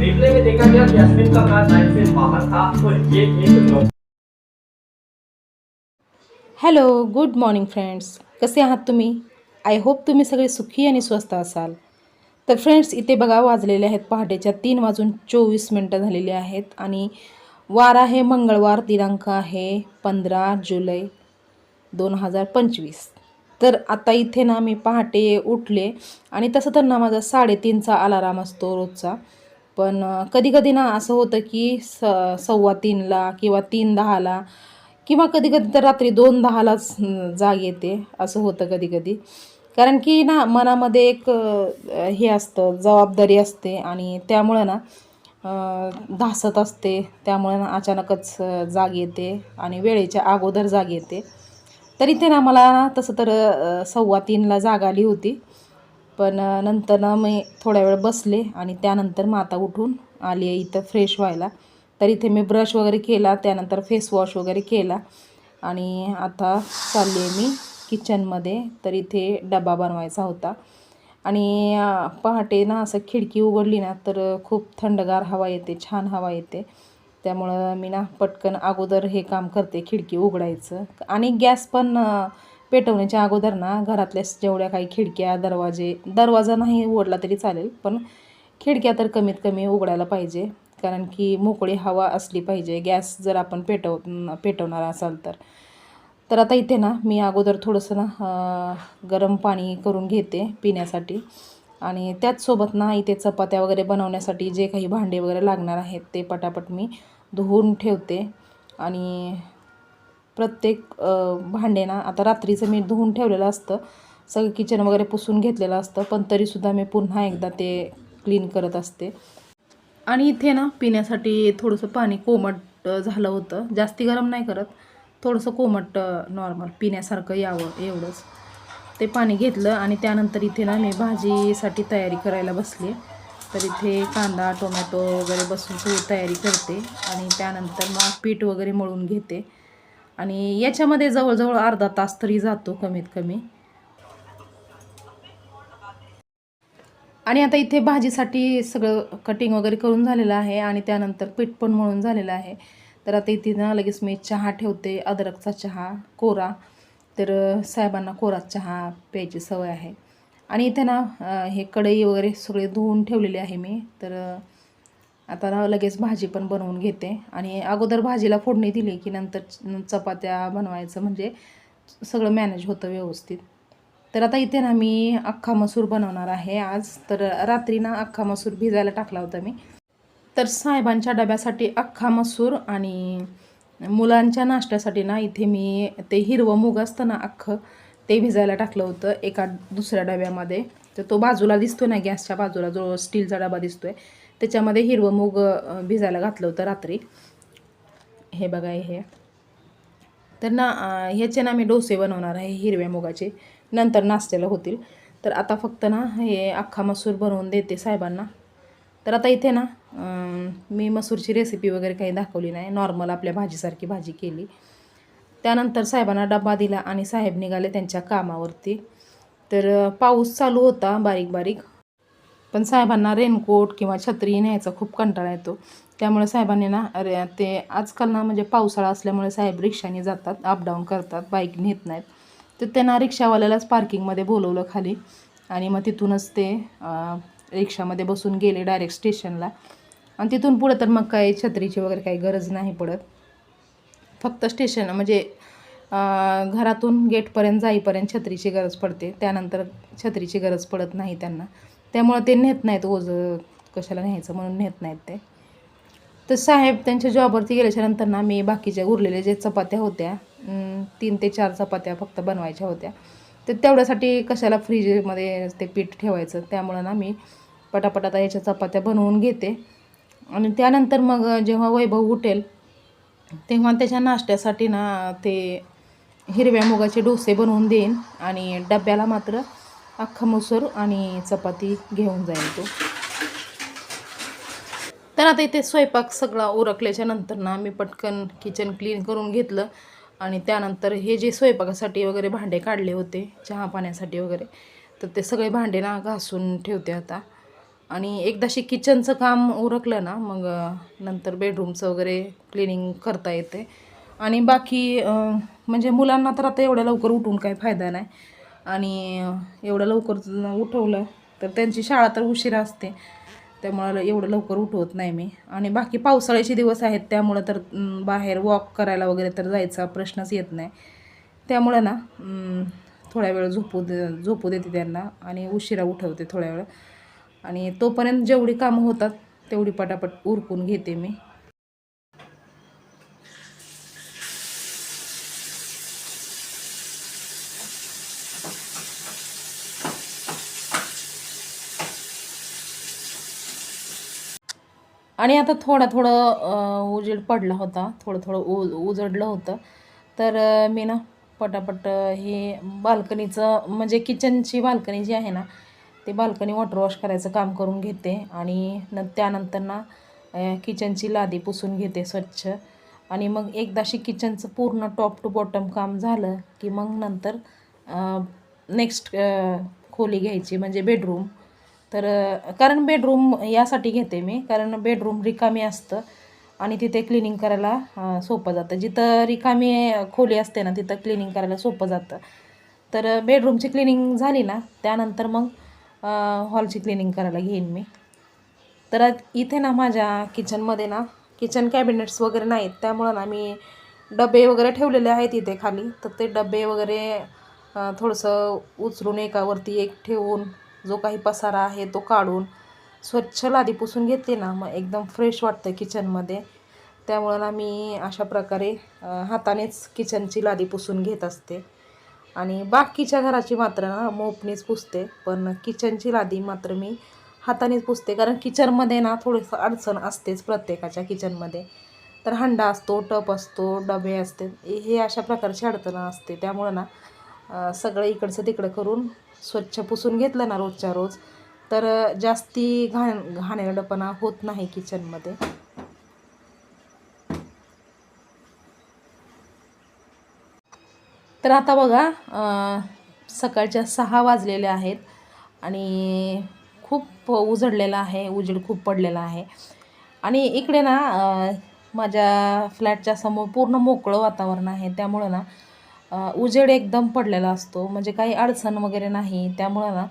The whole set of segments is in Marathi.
रिप्ले में देखा गया जैस्मिन का कार लाइन से बाहर था और ये एक हॅलो गुड मॉर्निंग फ्रेंड्स. कसे आहात तुम्ही? आय होप तुम्ही सगळे सुखी आणि स्वस्त असाल. तर फ्रेंड्स इथे बघा वाजलेले आहेत पहाटेच्या तीन वाजून चोवीस मिनटं झालेली आहेत आणि वार आहे मंगळवार दिनांक आहे पंधरा जुलै दोन हजार पंचवीस. तर आता इथे ना मी पहाटे उठले आणि तसं तर ना माझा साडेतीनचा अलाराम असतो रोजचा. पण कधी कधी ना असं होतं की स सव्वा तीनला किंवा तीन दहाला किंवा कधी कधी तर रात्री दोन दहालाच जाग येते. असं होतं कधी कधी कारण की ना मनामध्ये एक हे असतं जबाबदारी असते आणि त्यामुळं ना धासत असते. त्यामुळे ना अचानकच जाग येते आणि वेळेच्या अगोदर जाग येते. तर इथे ना मला ना तसं तर सव्वा तीनला जाग आली होती. पण नंतर ना मी थोड्या वेळ बसले आणि त्यानंतर मग आता उठून आली आहे इथं फ्रेश व्हायला. तर इथे मी ब्रश वगैरे केला त्यानंतर फेस वॉश वगैरे केला आणि आता चालली आहे मी किचनमध्ये तर इथे डबा बनवायचा होता. आणि पहाटे ना असं खिडकी उघडली ना तर खूप थंडगार हवा येते छान हवा येते. त्यामुळं मी ना पटकन अगोदर हे काम करते खिडकी उघडायचं. आणि गॅस पण पेटवण्याच्या अगोदर ना घरातल्या जेवढ्या काही खिडक्या दरवाजे दरवाजा नाही उघडला तरी चालेल पण खिडक्या तर कमीत कमी उघडायला पाहिजे कारण की मोकळी हवा असली पाहिजे गॅस जर आपण पेटव पेटवणार असाल तर. तर आता इथे ना मी अगोदर थोडंसं ना गरम पाणी करून घेते पिण्यासाठी. आणि त्याचसोबत ना इथे चपात्या वगैरे बनवण्यासाठी जे काही भांडे वगैरे लागणार आहेत ते पटापट मी धुवून ठेवते. आणि प्रत्येक भांडे ना आता रात्रीचं मी धुवून ठेवलेलं असतं. सगळं किचन वगैरे पुसून घेतलेलं असतं पण तरीसुद्धा मी पुन्हा एकदा ते क्लीन करत असते. आणि इथे ना पिण्यासाठी थोडंसं पाणी कोमट झालं होतं. जास्ती गरम नाही करत थोडंसं कोमट नॉर्मल पिण्यासारखं यावं एवढंच. ते पाणी घेतलं आणि त्यानंतर इथे ना मी भाजीसाठी तयारी करायला बसले. तर इथे कांदा टोमॅटो वगैरे बसून सगळी तयारी करते आणि त्यानंतर मग पीठ वगैरे मळून घेते. आणि याच्यामध्ये जवळजवळ अर्धा तास तरी जातो कमीत कमी. आणि आता इथे भाजीसाठी सगळं कटिंग वगैरे करून झालेलं आहे आणि त्यानंतर पीठ पण म्हणून झालेलं आहे. तर आता इथे ना लगेच मी चहा ठेवते अद्रकचा चहा कोरा. तर साहेबांना कोरा चहा प्यायची सवय आहे. आणि इथे ना हे कढई वगैरे सगळे धुवून ठेवलेले आहे मी. तर आता ना लगेच भाजी पण बनवून घेते. आणि अगोदर भाजीला फोडणी दिली की नंतर चपात्या बनवायचं म्हणजे सगळं मॅनेज होतं व्यवस्थित. तर आता इथे ना मी अख्खा मसूर बनवणार आहे आज. तर रात्री ना अख्खा मसूर भिजायला टाकला होता मी. तर साहेबांच्या डब्यासाठी अख्खा मसूर आणि मुलांच्या नाश्त्यासाठी ना इथे मी ते हिरवं मूग असतं ना अख्खं ते भिजायला टाकलं होतं एका दुसऱ्या डब्यामध्ये. तर तो बाजूला दिसतो ना गॅसच्या बाजूला जो स्टीलचा डबा दिसतोय. त्याच्यामध्ये हिरवं मूग भिजायला घातलं होतं रात्री. हे बघा हे. तर ना ह्याचे ना मी डोसे बनवणार आहे हिरव्या मुगाचे. नंतर नाश्त्याला होतील. तर आता फक्त ना हे अख्खा मसूर बनवून देते साहेबांना. तर आता इथे ना मी मसूरची रेसिपी वगैरे काही दाखवली नाही. नॉर्मल आपल्या भाजीसारखी भाजी केली. त्यानंतर साहेबांना डबा दिला आणि साहेब निघाले त्यांच्या कामावरती. तर पाऊस चालू होता बारीक बारीक पण साहेबांना रेनकोट किंवा छत्री न्यायचा खूप कंटाळा येतो. त्यामुळे साहेबांनी ना अरे ते आजकाल ना म्हणजे पावसाळा असल्यामुळे साहेब रिक्षाने जातात अपडाऊन करतात बाईक नेत नाहीत. तर त्यांना रिक्षावाल्यालाच पार्किंगमध्ये बोलवलं खाली. आणि मग तिथूनच ते रिक्षामध्ये बसून गेले डायरेक्ट स्टेशनला आणि तिथून पुढं तर मग काही छत्रीची वगैरे काही गरज नाही पडत. फक्त स्टेशन म्हणजे घरातून गेटपर्यंत जाईपर्यंत छत्रीची गरज पडते. त्यानंतर छत्रीची गरज पडत नाही त्यांना. त्यामुळं ते नेत नाहीत ओझं कशाला न्यायचं म्हणून नेत नाहीत ते. तर साहेब त्यांच्या जॉबवरती गेल्याच्यानंतर ना मी बाकीच्या उरलेल्या जे चपात्या होत्या तीन ते चार चपात्या फक्त बनवायच्या होत्या. तर तेवढ्यासाठी कशाला फ्रीजमध्ये ते पीठ ठेवायचं? त्यामुळं ना मी पटापटात याच्या चपात्या बनवून घेते. आणि त्यानंतर मग जेव्हा वैभव उठेल तेव्हा त्याच्या नाश्त्यासाठी ना ते हिरव्या मुगाचे डोसे बनवून देईन आणि डब्याला मात्र अख्खा मसूर आणि चपाती घेऊन जाईल तो. तर आता इथे स्वयंपाक सगळा उरकल्याच्या नंतर ना मी पटकन किचन क्लीन करून घेतलं. आणि त्यानंतर हे जे स्वयंपाकासाठी वगैरे भांडे काढले होते चहा पाण्यासाठी वगैरे तर ते सगळे भांडे ना घासून ठेवते आता. आणि एकदाशी किचनचं काम उरकलं ना मग नंतर बेडरूमचं वगैरे क्लिनिंग करता येते. आणि बाकी म्हणजे मुलांना तर आता एवढ्या लवकर उठून काही फायदा नाही. आणि एवढं लवकर उठवलं तर त्यांची शाळा तर उशिरा असते. त्यामुळं एवढं लवकर उठवत नाही मी. आणि बाकी पावसाळ्याचे दिवस आहेत त्यामुळं तर बाहेर वॉक करायला वगैरे तर जायचा प्रश्नच येत नाही. त्यामुळं ना थोड्या वेळ झोपू दे झोपू देते त्यांना आणि उशिरा उठवते थोड्या वेळ. आणि तोपर्यंत जेवढी कामं होतात तेवढी पटापट उरकून घेते मी. आणि आता थोडा थोडं उजेड पडला होता. थोडं थोडं उ उजडलं होतं. तर मी ना पटापट हे बाल्कनीचं म्हणजे किचनची बाल्कनी जी आहे ना ते बाल्कनी वॉटर वॉश करायचं काम करून घेते. आणि न त्यानंतर ना किचनची लादी पुसून घेते स्वच्छ. आणि मग एकदाशी किचनचं पूर्ण टॉप टू बॉटम काम झालं की मग नंतर नेक्स्ट खोली घ्यायची म्हणजे बेडरूम. तर कारण बेडरूम यासाठी घेते मी कारण बेडरूम रिकामी असतं आणि तिथे क्लिनिंग करायला सोपं जातं. जिथं रिकामी खोली असते ना तिथं क्लिनिंग करायला सोपं जातं. तर बेडरूमची क्लिनिंग झाली ना त्यानंतर मग हॉलची क्लिनिंग करायला घेईन मी. तर इथे ना माझ्या किचनमध्ये ना किचन कॅबिनेट्स वगैरे नाहीत. त्यामुळं ना मी डबे वगैरे ठेवलेले आहेत इथे खाली. तर ते डबे वगैरे थोडंसं उचलून एकावरती एक ठेवून जो काही पसारा आहे तो काढून स्वच्छ लादी पुसून घेते ना मग एकदम फ्रेश वाटतं किचनमध्ये त्यामुळं ना मी अशा प्रकारे हातानेच किचनची लादी पुसून घेत असते. आणि बाकीच्या घराची मात्र ना मोपणीच पुसते पण किचनची लादी मात्र मी हातानेच पुसते. कारण किचनमध्ये ना थोडंसं अडचण असतेच प्रत्येकाच्या किचनमध्ये तर हंडा असतो टप असतो डबे असते हे अशा प्रकारची अडचण असते. त्यामुळं ना सगळं इकडचं तिकडं करून स्वच्छ पुसून घेतलं ना रोजच्या रोज तर जास्ती घाण घाणेरडपणा होत नाही किचनमध्ये. तर आता बघा सकाळच्या सहा वाजलेल्या आहेत आणि खूप उजडलेला आहे उजेड खूप पडलेला आहे. आणि इकडे ना माझ्या फ्लॅटच्या समोर पूर्ण मोकळं वातावरण आहे त्यामुळं ना उजेड एकदम पडलेला असतो. म्हणजे काही अडचण वगैरे नाही. त्यामुळं ना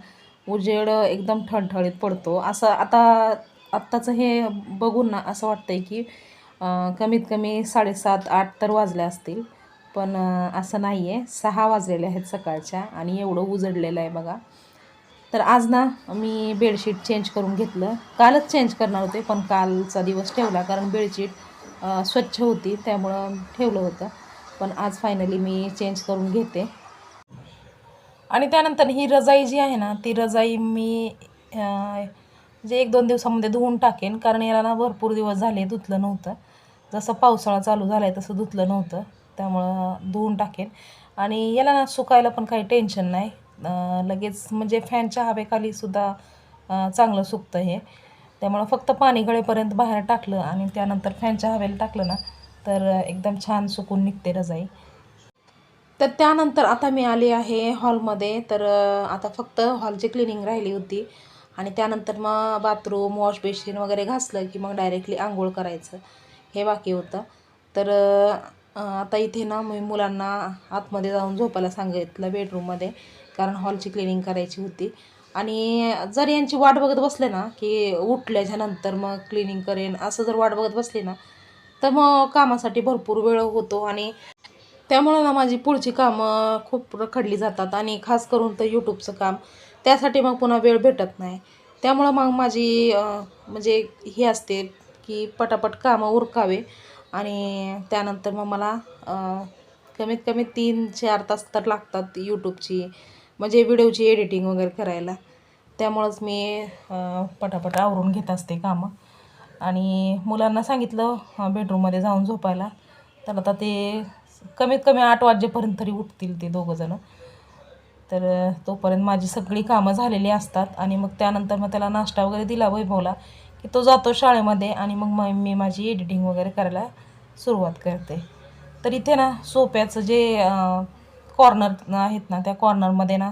उजेड एकदम ठणठळीत पडतो. असं आता आत्ताचं हे बघून ना असं वाटतं आहे की कमीत कमी साडेसात आठ तर वाजले असतील. पण असं नाही आहे सहा वाजलेले आहेत सकाळच्या आणि एवढं उजडलेलं आहे बघा. तर आज ना मी बेडशीट चेंज करून घेतलं. कालच चेंज करणार होते पण कालचा दिवस ठेवला. कारण बेडशीट स्वच्छ होती. त्यामुळं ठेवलं होतं. पण आज फायनली मी चेंज करून घेते. आणि त्यानंतर ही रजाई जी आहे ना ती रजाई मी जे एक दोन दिवसामध्ये धुवून टाकेन. कारण याला ना भरपूर दिवस झाले धुतलं नव्हतं. जसं पावसाळा चालू झाला आहे तसं धुतलं नव्हतं. त्यामुळं धुवून टाकेन. आणि याला ना सुकायला पण काही टेन्शन नाही. लगेच म्हणजे फॅनच्या हवेखाली सुद्धा चांगलं सुकतं हे. त्यामुळं फक्त पाणी गळेपर्यंत बाहेर टाकलं आणि त्यानंतर फॅनच्या हवेला टाकलं ना तर एकदम छान सुकून निघते रजाई. तर त्यानंतर आता मी आले आहे हॉलमध्ये. तर आता फक्त हॉलची क्लिनिंग राहिली होती. आणि त्यानंतर मग बाथरूम वॉश बेसिन वगैरे घासलं की मग डायरेक्टली आंघोळ करायचं. हे बाकी होतं. तर आता इथे ना मी मुलांना आतमध्ये जाऊन झोपायला सांगितलं बेडरूममध्ये. कारण हॉलची क्लिनिंग करायची होती. आणि जर यांची वाट बघत बसले ना की उठल्याच्या नंतर मग क्लिनिंग करेन असं जर वाट बघत बसली ना तर मग कामासाठी भरपूर वेळ होतो आणि त्यामुळं ना माझी पुढची कामं खूप रखडली जातात आणि खास करून तर यूट्यूबचं काम. त्यासाठी मग पुन्हा वेळ भेटत नाही. त्यामुळं मग माझी म्हणजे हे असते की पटापट कामं उरकावे आणि त्यानंतर मग मला कमीत कमी तीन चार तास तर लागतात यूट्यूबची म्हणजे व्हिडिओची एडिटिंग वगैरे करायला. त्यामुळंच मी पटापट आवरून घेत असते कामं. आणि मुलांना सांगितलं बेडरूममध्ये जाऊन झोपायला. तर आता ते कमीत कमी आठ वाजेपर्यंत तरी उठतील ते दोघंजणं तर तोपर्यंत माझी सगळी कामं झालेली असतात. आणि मग त्यानंतर मग त्याला नाश्ता वगैरे दिला वैभवला की तो जातो शाळेमध्ये. आणि मग म मी माझी एडिटिंग वगैरे करायला सुरुवात करते. तर इथे ना सोप्याचं जे कॉर्नर आहेत ना त्या कॉर्नरमध्ये ना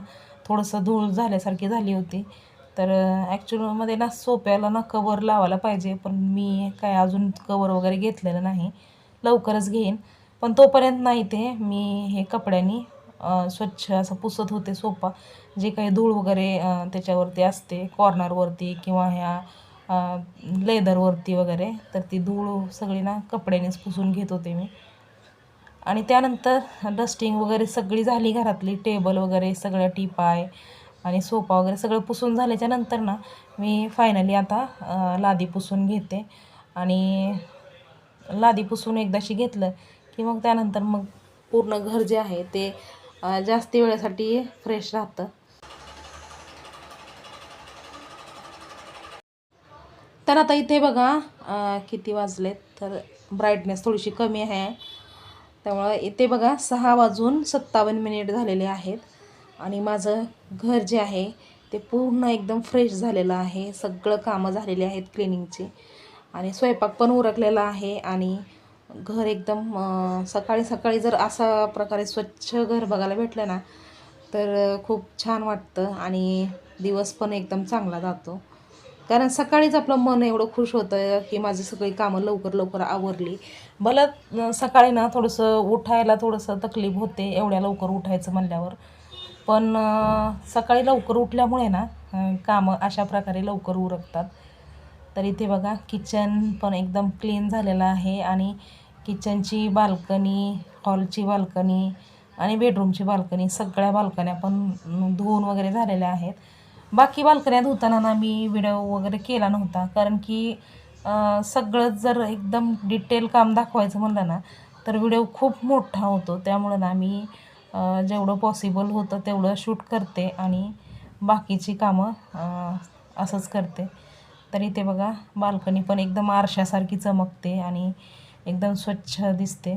थोडंसं धूळ झाल्यासारखी झाली होती. तर ॲक्च्युअलमध्ये ना सोप्याला ना कवर लावायला पाहिजे पण मी काय अजून कवर वगैरे घेतलेलं नाही. लवकरच घेईन. पण तोपर्यंत नाही ते मी हे कपड्यांनी स्वच्छ असं पुसत होते सोफा जे काही धूळ वगैरे त्याच्यावरती असते कॉर्नरवरती किंवा ह्या लेदरवरती वगैरे तर ती धूळ सगळी ना कपड्यानेच पुसून घेत होते मी. आणि त्यानंतर डस्टिंग वगैरे सगळी झाली घरातली टेबल वगैरे सगळ्या टिपाय आणि सोफा वगैरे सगळं पुसून झाल्याच्यानंतर ना मी फायनली आता लादी पुसून घेते. आणि लादी पुसून एकदाशी घेतलं की मग त्यानंतर मग पूर्ण घर जे आहे ते जास्ती वेळेसाठी फ्रेश राहतं. तर आता इथे बघा किती वाजलेत. तर ब्राईटनेस थोडीशी कमी आहे. त्यामुळं इथे बघा सहा वाजून सत्तावन्न मिनिट झालेले आहेत. आणि माझं घर जे आहे ते पूर्ण एकदम फ्रेश झालेलं आहे. सगळं कामं झालेली आहेत क्लिनिंगची आणि स्वयंपाक पण उरकलेला आहे आणि घर एकदम सकाळी सकाळी जर असा प्रकारे स्वच्छ घर बघायला भेटलं ना तर खूप छान वाटतं आणि दिवस पण एकदम चांगला जातो. कारण सकाळीच आपलं मन एवढं खुश होतं की माझी सगळी कामं लवकर लवकर आवरली. मला सकाळी ना थोडंसं उठायला थोडंसं तकलीफ होते एवढ्या लवकर उठायचं म्हणल्यावर. पण सकाळी लवकर उठल्यामुळे ना कामं अशा प्रकारे लवकर उरकतात. तर इथे बघा किचन पण एकदम क्लीन झालेलं आहे आणि किचनची बाल्कनी हॉलची बाल्कनी आणि बेडरूमची बाल्कनी सगळ्या बाल्कन्या पण धुवून वगैरे झालेल्या आहेत. बाकी बाल्कन्या धुताना ना मी व्हिडिओ वगैरे केला नव्हता कारण की सगळंच सगळं जर एकदम डिटेल काम दाखवायचं म्हणलं ना तर व्हिडिओ खूप मोठा होतो. त्यामुळं ना मी जेवढं पॉसिबल होतं तेवढं शूट करते आणि बाकीची कामं असंच करते. तर इथे बघा बाल्कनी पण एकदम आरशासारखी चमकते आणि एकदम स्वच्छ दिसते.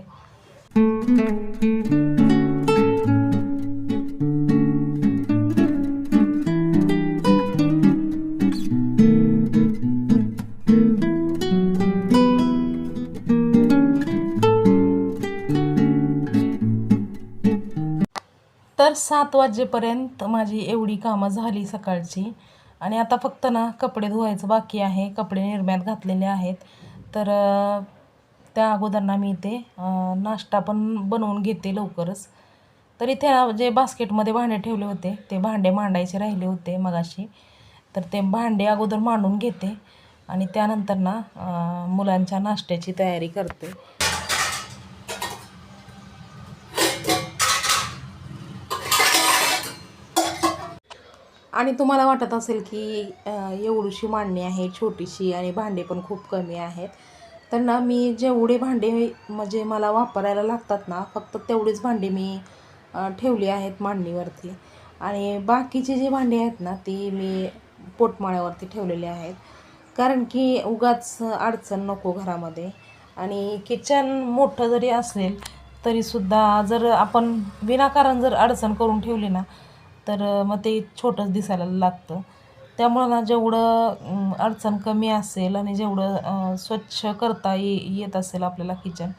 तर सात वाजेपर्यंत माझी एवढी कामं झाली सकाळची. आणि आता फक्त ना कपडे धुवायचं बाकी आहे. कपडे निर्म्यात घातलेले आहेत. तर त्या अगोदर ना मी इथे नाश्ता पण बनवून घेते लवकरच. तर इथे ना जे बास्केटमध्ये भांडे ठेवले होते ते भांडे मांडायचे राहिले होते मगाशी. तर ते भांडे अगोदर मांडून घेते. आणि त्यानंतर ना मुलांच्या नाश्त्याची तयारी करते. आणि तुम्हाला वाटत असेल की एवढीशी मांडणी आहे छोटीशी आणि भांडे पण खूप कमी आहेत. तर ना मी जेवढे भांडे म्हणजे मला वापरायला लागतात ना फक्त तेवढीच भांडी मी ठेवली आहेत मांडणीवरती. आणि बाकीची जी भांडी आहेत ना ती मी पोटमाळ्यावरती ठेवलेली आहेत. कारण की उगाच अडचण नको घरामध्ये. आणि किचन मोठं जरी असेल तरीसुद्धा जर आपण विनाकारण जर अडचण करून ठेवली ना तर मग ते छोटंच दिसायला लागतं. त्यामुळं ना जेवढं अडचण कमी असेल आणि जेवढं स्वच्छ करता ये येत असेल आपल्याला किचन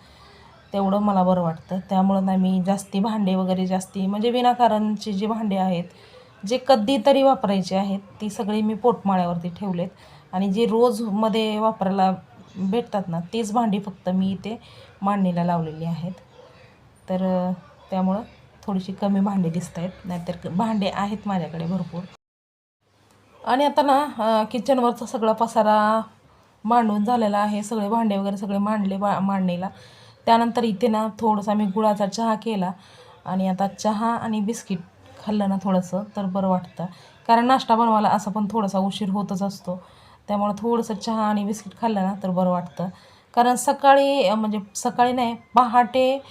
तेवढं मला बरं वाटतं. त्यामुळं ना मी जास्ती भांडे वगैरे जास्ती म्हणजे विनाकारणची जी भांडे आहेत जे कधीतरी वापरायचे आहेत ती सगळी मी पोटमाळ्यावरती ठेवलेत. आणि जे रोजमध्ये वापरायला भेटतात ना तीच भांडी फक्त मी इथे मांडणीला लावलेली आहेत. तर त्यामुळं थोडीशी कमी भांडी दिसत आहेत नाहीतर भांडे आहेत माझ्याकडे भरपूर. आणि आता ना किचनवरचा सगळा पसारा मांडून झालेला आहे. सगळे भांडे वगैरे सगळे मांडले बा मांडणीला. त्यानंतर इथे ना थोडंसं मी गुळाचा चहा केला. आणि आता चहा आणि बिस्किट खाल्लं ना थोडंसं तर बरं वाटतं. कारण नाश्ता बनवायला असं पण थोडासा उशीर होतच असतो. त्यामुळं थोडंसं चहा आणि बिस्किट खाल्लं ना तर बरं वाटतं. कारण सकाळी म्हणजे सकाळी नाही पहाटे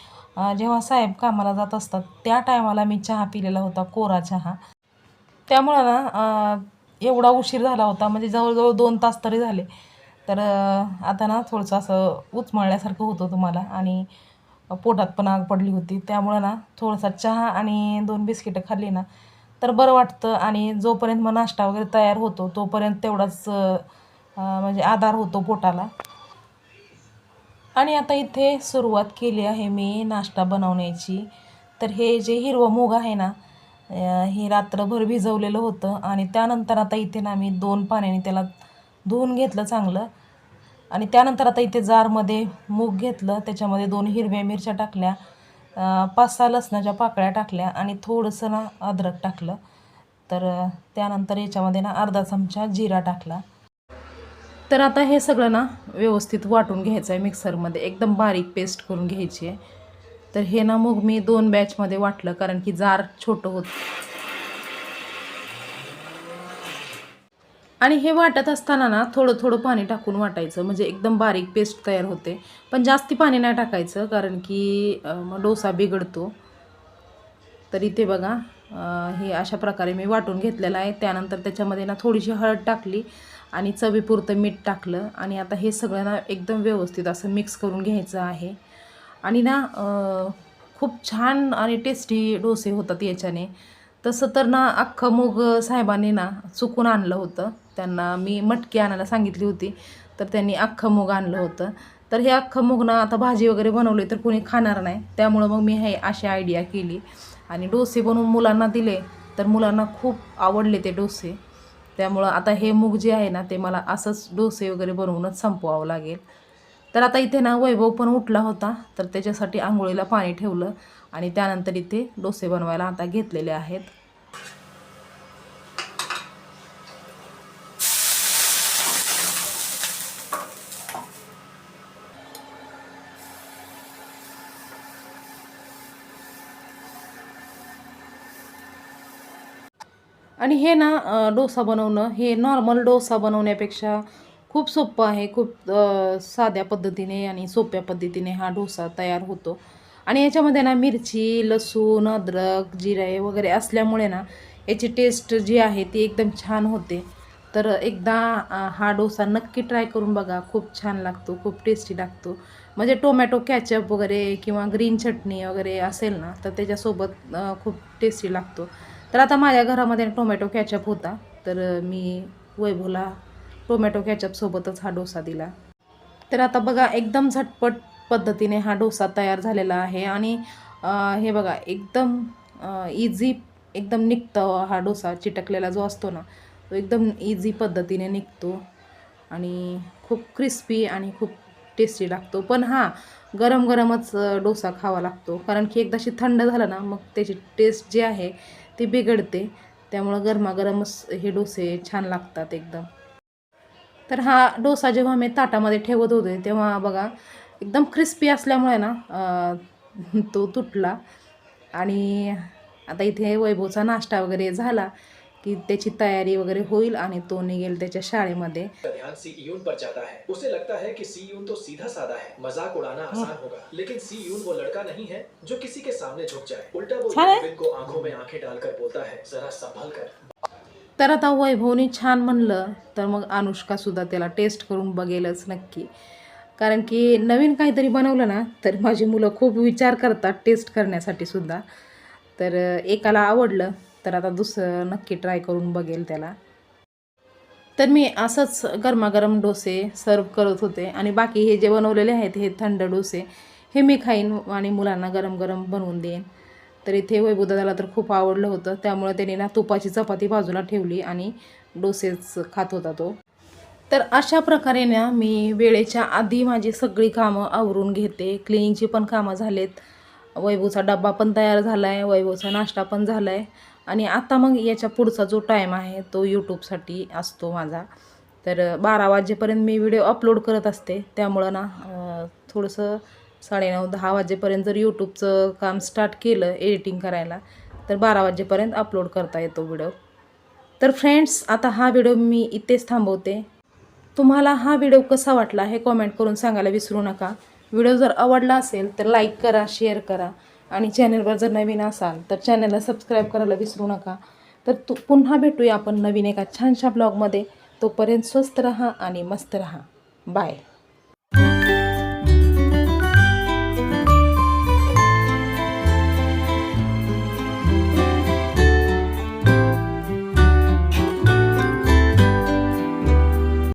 जेव्हा साहेब कामाला जात असतात त्या टायमाला मी चहा पिलेला होता कोरा चहा. त्यामुळं ना एवढा उशीर झाला होता म्हणजे जवळजवळ दोन तास तरी झाले. तर आता ना थोडंसं असं उचमळल्यासारखं होतं तुम्हाला आणि पोटात पण आग पडली होती. त्यामुळं ना थोडासा चहा आणि दोन बिस्किटं खाल्ली ना तर बरं वाटतं आणि जोपर्यंत मग नाश्ता वगैरे तयार होतो तोपर्यंत तेवढाच म्हणजे आधार होतो पोटाला. आणि आता इथे सुरुवात केली आहे मी नाश्ता बनवण्याची. तर हे जे हिरवं मूग आहे ना हे रात्रभर भिजवलेलं होतं आणि त्यानंतर आता इथे ना मी दोन पाण्याने त्याला धुवून घेतलं चांगलं. आणि त्यानंतर आता इथे जारमध्ये मूग घेतलं त्याच्यामध्ये दोन हिरव्या मिरच्या टाकल्या पाच सहा लसणाच्या पाकळ्या टाकल्या आणि थोडंसं ना अद्रक टाकलं. तर त्यानंतर याच्यामध्ये ना अर्धा चमचा जिरा टाकला. तर आता हे सगळं ना व्यवस्थित वाटून घ्यायचं आहे मिक्सरमध्ये. एकदम बारीक पेस्ट करून घ्यायची आहे. तर हे ना मग मी दोन बॅचमध्ये वाटलं कारण की जार छोटं होतं. आणि हे वाटत असताना ना थोडं थोडं पाणी टाकून वाटायचं. म्हणजे एकदम बारीक पेस्ट तयार होते. पण जास्ती पाणी नाही टाकायचं कारण की मग डोसा बिघडतो. तर इथे बघा हे अशा प्रकारे मी वाटून घेतलेलं आहे. त्यानंतर त्याच्यामध्ये ना थोडीशी हळद टाकली. आणि चवीपुरतं मीठ टाकलं आणि आता हे सगळं ना एकदम व्यवस्थित असं मिक्स करून घ्यायचं आहे. आणि ना खूप छान आणि टेस्टी डोसे होतात याच्याने. तसं तर ना अख्खं मूग साहेबांनी ना चुकून आणलं होतं. त्यांना मी मटकी आणायला सांगितली होती तर त्यांनी अख्खं मूग आणलं होतं. तर हे अख्खं मूग ना आता भाजी वगैरे बनवली तर कोणी खाणार नाही. त्यामुळं मग मी हे अशी आयडिया केली. आणि डोसे बनवून मुलांना दिले तर मुलांना खूप आवडले ते डोसे. त्यामुळं आता हे मूग जे आहे ना ते मला असंच डोसे वगैरे बनवूनच संपवावं लागेल. तर आता इथे ना वैभव पण उठला होता तर त्याच्यासाठी आंघोळीला पाणी ठेवलं आणि त्यानंतर इथे डोसे बनवायला आता घेतलेले आहेत. आणि हे ना डोसा बनवणं हे नॉर्मल डोसा बनवण्यापेक्षा खूप सोपं आहे. खूप साध्या पद्धतीने आणि सोप्या पद्धतीने हा डोसा तयार होतो. आणि याच्यामध्ये ना मिरची लसूण अद्रक जिरे वगैरे असल्यामुळे ना याची टेस्ट जी आहे ती एकदम छान होते. तर एकदा हा डोसा नक्की ट्राय करून बघा. खूप छान लागतो खूप टेस्टी लागतो. म्हणजे टोमॅटो कॅचअप वगैरे किंवा ग्रीन चटणी वगैरे असेल ना तर त्याच्यासोबत खूप टेस्टी लागतो. तर आता माझ्या घरामध्ये टोमॅटो कॅचअप होता. तर मी वैभवला टोमॅटो कॅचअपसोबतच हा डोसा दिला. तर आता बघा एकदम झटपट पद्धतीने हा डोसा तयार झालेला आहे आणि हे बघा एकदम इझी एकदम निघतं हा डोसा चिटकलेला जो असतो ना तो एकदम इझी पद्धतीने निघतो आणि खूप क्रिस्पी आणि खूप टेस्टी लागतो. पण हां गरम गरमच डोसा खावा लागतो. कारण की एकदाशी थंड झालं ना मग त्याची टेस्ट जी आहे ती बिघडते. त्यामुळं गरमागरमच हे डोसे छान लागतात एकदम. तर हा डोसा जेव्हा मी ताटामध्ये ठेवत होते तेव्हा बघा एकदम क्रिस्पी असल्यामुळे ना तो तुटला. आणि आता इथे वैभवचा नाश्ता वगैरे झाला. की त्याची तयारी वगैरे होईल आणि तो निघेल त्याच्या शाळेमध्ये. का ध्यान सी यून पर जाता है। उसे लगता है कि सी यून तो सीधा साधा है। मजाक उड़ाना आसान होगा। लेकिन सी यून वो लड़का नहीं है जो किसी के सामने झुक जाए। उल्टा वो छान है। युविन को आंखों में आंखें डालकर बोलता है जरा संभल कर। तर आता वैभवनी छान म्हणलं तर मग अनुष्कासुद्धा त्याला टेस्ट करून बघेलच नक्की. कारण की नवीन काहीतरी बनवलं ना तर माझी मुलं खूप विचार करतात टेस्ट करण्यासाठी सुद्धा. तर एकाला आवडलं. तर आता दुसरं नक्की ट्राय करून बघेल त्याला. तर मी असंच गरमागरम डोसे सर्व करत होते आणि बाकी हे जे बनवलेले आहेत हे थंड डोसे हे मी खाईन आणि मुलांना गरम गरम बनवून देईन. तर इथे वैभवदादाला तर खूप आवडलं होतं त्यामुळे त्याने ना तुपाची चपाती बाजूला ठेवली आणि डोसेच खात होता तो. तर अशा प्रकारे ना मी वेळेच्या आधी माझी सगळी कामं आवरून घेते. क्लिनिंगची पण कामं झालेत. वैभवचा डब्बा पण तयार झाला आहे वैभवचा नाश्ता पण झाला आहे आणि आता मग याच्या पुढचा जो टाईम आहे तो यूट्यूबसाठी असतो माझा. तर बारा वाजेपर्यंत मी व्हिडिओ अपलोड करत असते. त्यामुळं ना थोडंसं साडेनऊ दहा वाजेपर्यंत जर यूट्यूबचं काम स्टार्ट केलं एडिटिंग करायला तर बारा वाजेपर्यंत अपलोड करता येतो व्हिडिओ तर फ्रेंड्स आता हा व्हिडिओ मी इथेच थांबवते. तुम्हाला हा व्हिडिओ कसा वाटला हे कॉमेंट करून सांगायला विसरू नका. व्हिडिओ जर आवडला असेल तर लाईक करा शेअर करा. आणि चॅनलवर जर नवीन असाल तर चॅनलला सबस्क्राईब करायला विसरू नका. तर तू पुन्हा भेटूया आपण नवीन एका छानशा ब्लॉगमध्ये तोपर्यंत स्वस्त रहा आणि मस्त रहा. बाय